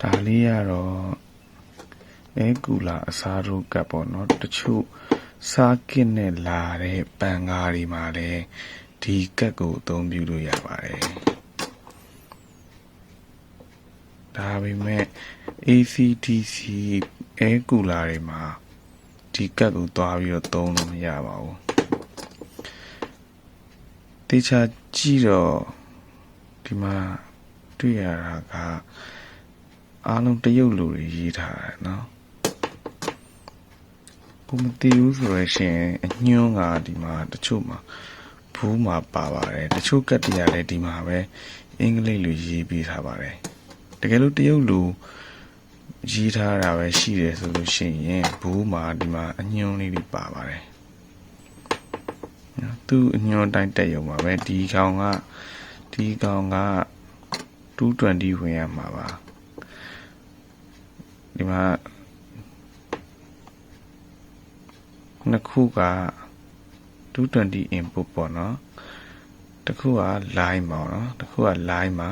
ဒါလေးကတော့အဲကူလာအစားတို့ကပ်ပေါ့နော်တချို့စားကစ်နဲ့လာတဲ့ပန်ကားတွေမှာလည်းဒီကပ်ကိုအသုံးပြုလို့ရပါတယ်ဒါပေမဲ့ ACDC အဲကူလာတွေမှာဒီကပ်ကိုသွားပြီးတော့သုံးလို့မရပါဘူးတေချာကြည့်တော့ဒီမှာတွေ့ရတာက အားလုံးတရုတ်လူတွေရေးထားတယ်နော်ကိုမသိဘူးဆိုရရှင်အညွှန်းကဒီမှာတချို့မှာဘူးမှာပါပါတယ်တချို့ကတ်တရားလည်းဒီမှာပဲအင်္ဂလိပ်လိုရေးပြီးထားပါတယ်တကယ်လို့တရုတ်လူရေးထားတာပဲရှိတယ်ဆိုလို့ရှိရင်ဘူးမှာဒီမှာအညွှန်းလေးတွေပါပါတယ်နော်သူအညွှန်းတိုင်းတက်ရုံပါပဲဒီကောင်ကဒီကောင်က220ဝင်ရမှာပါ ဒီမှာနှစ်ခုက220 input ပေါ့နော်တစ်ခုက line ပေါ့နော်တစ်ခုက line မှာ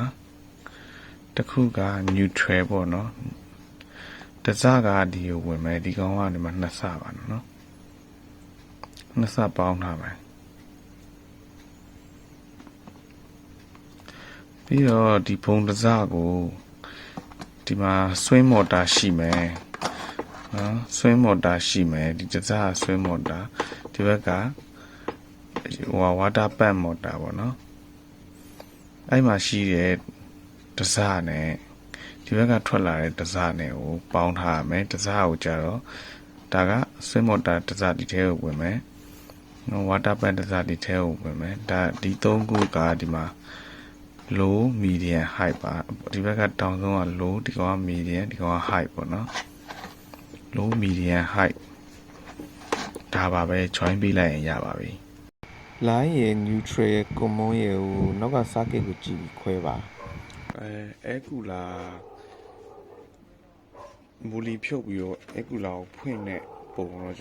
တစ်ခုက neutral ပေါ့နော်တစ်စကဒီကိုဝင်မယ်ဒီကောင်ကဒီမှာနှစ်စပါနော်နှစ်စပေါင်းထားမယ်ပြီးတော့ဒီဘုံတစ်စကို ဒီမှာဆွင်းမော်တာရှိမယ်နော်ဆွင်းမော်တာရှိမယ်ဒီတစားဆွင်းမော်တာဒီဘက်ကဟိုဝါတာပတ်မော်တာပေါ့နော်အဲ့မှာရှိတဲ့တစားနဲ့ဒီဘက်ကထွက်လာတဲ့တစားနဲ့ကိုပေါင်းထားရမယ်တစားကိုကြတော့ဒါကဆွင်းမော်တာတစားဒီထဲကိုဝင်မယ်နော်ဝါတာပတ်တစားဒီထဲကိုဝင်မယ်ဒါဒီသုံးခုကဒီမှာ low medium height ပါဒီဘက်ကတောင်ဆုံးက low ဒီကောင်က medium ဒီကောင်က height ပေါ့နော် low medium height ဒါပါပဲ join ပေးလိုက်ရင်ရပါပြီ line ရယ် neutral ရယ် common ရယ်ကိုနောက်က circuit ကိုကြည့်ပြီးခွဲပါအဲအဲကူလာမူလီဖြုတ်ပြီးတော့အဲကူလာကိုဖွင့်တဲ့ပုံတော့